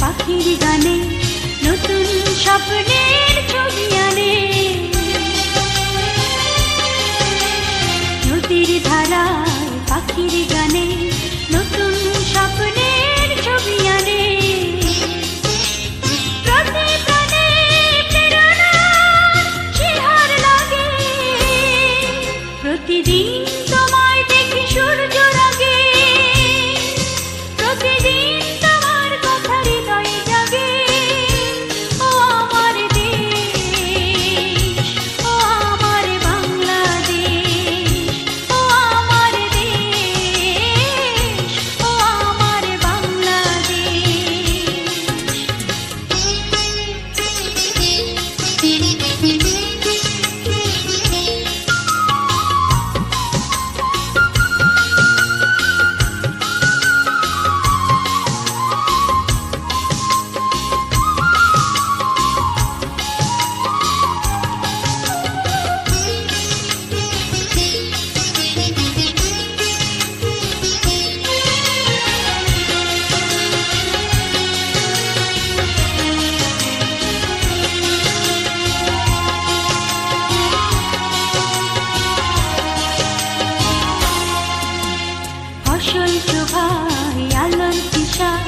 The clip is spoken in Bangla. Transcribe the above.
পাখির গানে, নতুন স্বপ্নের ছবি আনে। নদীর ধারায় পাখির গানে, নতুন স্বপ্নের ছবি আনে। প্রতিদিন দিশা